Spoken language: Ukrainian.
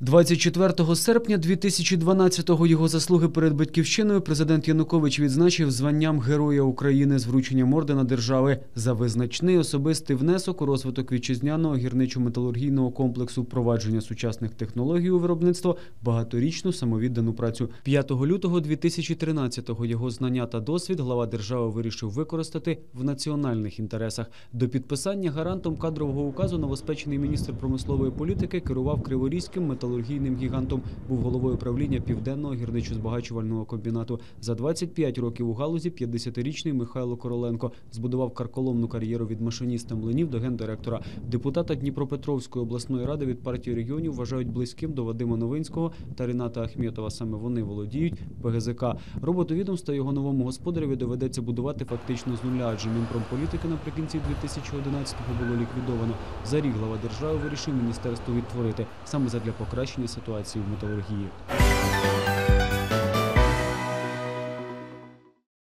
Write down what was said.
24 серпня 2012-го його заслуги перед батьківщиною президент Янукович відзначив званням Героя України з врученням ордена держави за визначний особистий внесок у розвиток вітчизняного гірничо-металургійного комплексу, впровадження сучасних технологій у виробництво, багаторічну самовіддану працю. 5 лютого 2013-го його знання та досвід глава держави вирішив використати в національних інтересах. До підписання гарантом кадрового указу новоспечений міністр промислової політики керував Криворізьким металургійним гігантом, був головою правління південного гірничо-збагачувального комбінату. За 25 років у галузі 50-річний Михайло Короленко збудував карколомну кар'єру від машиніста млинів до гендиректора. Депутата Дніпропетровської обласної ради від партії регіонів вважають близьким до Вадима Новинського та Ріната Ахметова. Саме вони володіють ПГЗК. Роботу відомства його новому господареві доведеться будувати фактично з нуля, адже Мінпромполітики наприкінці 2011-го було ліквідовано. За рік глава держави вирішив міністерство відтворити саме задля покращення ситуації в металургії.